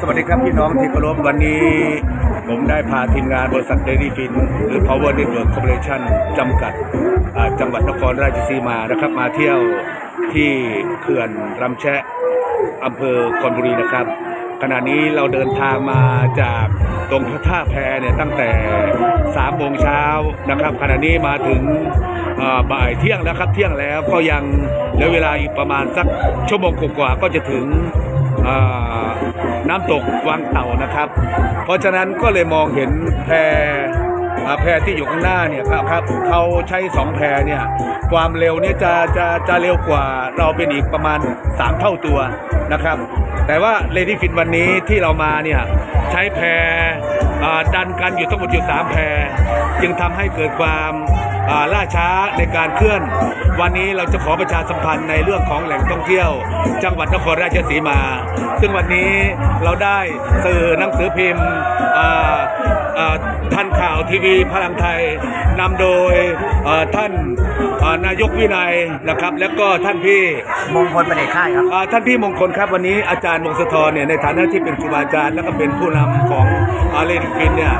สวัสดีครับพี่น้องที่เคารพวันนี้ ผมได้พาทีมงานบริษัทเดลี่ฟินหรือ Power Network Corporation จำกัดจังหวัดนครราชสีมานะครับ มาเที่ยวที่เขื่อนรำแชะอำเภอคอนบุรีนะครับ ขณะนี้เราเดินทางมาจากตรงพระท่าแพเนี่ยตั้งแต่3โมงเช้านะครับ ขณะนี้มาถึงบ่ายเที่ยงแล้วครับเที่ยงแล้วก็ยังเหลือเวลาอีกประมาณสักชั่วโมงกว่าก็จะถึงน้ำตกวังเต่านะครับ เพราะฉะนั้นก็เลยมองเห็นแพแพที่อยู่ข้างหน้าเนี่ยครับครับเขาใช้สองแพเนี่ยความเร็วเนี่ยจะจะจะเร็วกว่าเราเป็นอีกประมาณ 3 เท่าตัวนะครับ แต่ว่าเลดี้ฟินวันนี้ที่เรามาเนี่ยใช้แพรดันกันอยู่ทั้งหมดอยู่3แพจึงทำให้เกิดความล่าช้าในการเคลื่อน วันนี้เราจะขอประชาสัมพันธ์ในเรื่องของแหล่งท่องเที่ยว จังหวัดนครราชสีมา ซึ่งวันนี้เราได้สื่อหนังสือพิมพ์ ทันข่าวทีวีพลังไทยนำโดยท่านนายกวินัยนะครับ แล้วก็ท่านพี่มงคลประเดชค่ายครับท่านพี่มงคลครับวันนี้อาจารย์วงศธรเนี่ยในฐานะที่เป็นครูบาอาจารย์ แล้วก็เป็นผู้นำของอาเลนฟินเนี่ย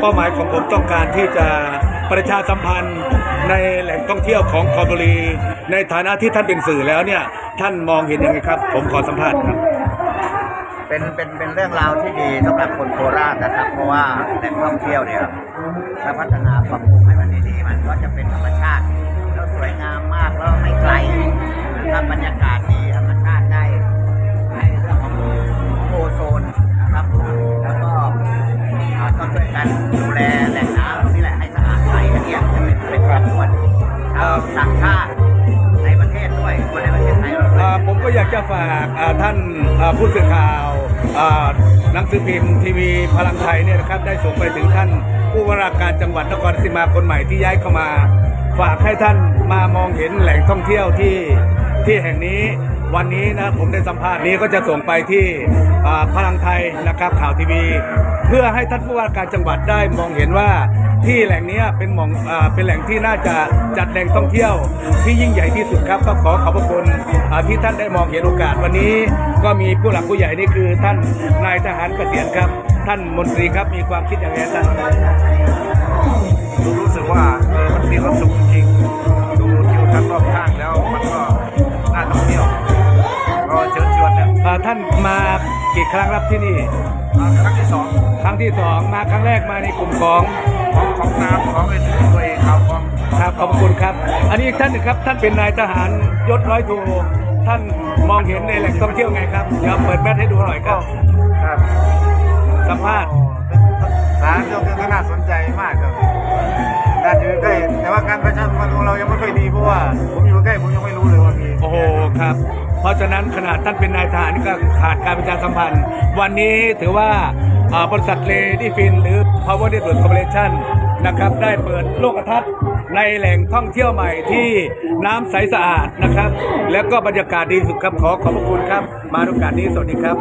เป้าหมายของผมต้องการที่จะประชาสัมพันธ์ในแหล่งท่องเที่ยวของคอนบุรี ในฐานะที่ท่านเป็นสื่อแล้วเนี่ยท่านมองเห็นยังไงครับ ผมขอสัมภาษณ์ครับ เป็นเป็นเป็นเรื่องราวที่ดีสำหรับคนโคราชนะครับ เพราะว่าแหล่งท่องเที่ยวเนี่ยถ้าพัฒนาปรับปรุงให้มันดีๆมันก็จะเป็นธรรมชาติแล้วสวยงามมากแล้วไม่ไกลนะครับบรรยากาศดีธรรมชาติได้ในเรื่องของโอโซนนะครับแล้วก็ต้องช่วยกันดูแลแหล่งน้ำนี่แหละให้สะอาดใสอันเนี้ยจะเป็นเป็นส่วนชาวต่างชาติในประเทศด้วยคนในประเทศไทยผมก็อยากจะฝากท่านผู้สื่อข่าว หนังสือพิมพ์ทีวีพลังไทยเนี่ยนะครับได้ส่งไปถึงท่านผู้ว่าราชการจังหวัดนครศรีมาคนใหม่ที่ย้ายเข้ามาฝากให้ท่านมามองเห็นแหล่งท่องเที่ยวที่ที่แห่งนี้วันนี้นะผมได้สัมภาษณ์นี้ก็จะส่งไปที่พลังไทยนะครับข่าวทีวี เพื่อให้ท่านผู้ว่าการจังหวัดได้มองเห็นว่า ที่แหล่งเนี้ยเป็นหมองอ่าเป็นแหล่งที่น่าจะจัดแหล่งท่องเที่ยวที่ยิ่งใหญ่ที่สุดครับก็ขอขอบพระคุณอ่าที่ท่านได้มองเห็นโอกาสวันนี้ ก็มีผู้หลักผู้ใหญ่นี่คือ ท่านนายทหารเกษียณครับ ท่านมนตรีครับมีความคิดอย่างไรท่านรู้สึกว่าเออมันมีความสุขจริงๆดูทิวทัศน์รอบข้างแล้วมันก็น่าท่องเที่ยวก็เชิญชวนเนี่ยอ่าท่านมา กี่ครั้งครับที่นี่อ่าครั้งที่สองครั้งที่สองมาครั้งแรกมาในกลุ่มของของของน้ำของไอ้ตัวเองเขาของครับขอบคุณครับ อันนี้อีกท่านหนึ่งครับท่านเป็นนายทหารยศร้อยโทท่านมองเห็นในแหล่งท่องเที่ยวไงครับเดี๋ยวเปิดแมสให้ดูหน่อยครับครับสัมภาษณ์สถานที่ท่องเที่ยวก็น่าสนใจมากครับ ว่าการประชาสัมพันธ์ของเรายังไม่ค่อยดีเพราะว่าผมอยู่ใกล้ผมยังไม่รู้เลยว่ามีโอ้โหครับ เพราะฉะนั้นขนาดท่านเป็นนายทหารนี่ก็ขาดการประชาสัมพันธ์ วันนี้ถือว่าอ่าบริษัทเลดี้ฟินหรือ Power Network Corporation นะครับได้เปิดโลกทัศน์ในแหล่งท่องเที่ยวใหม่ที่น้ำใสสะอาดนะครับ แล้วก็บรรยากาศดีสุดครับขอขอบพระคุณครับ มาโอกาสนี้สวัสดีครับ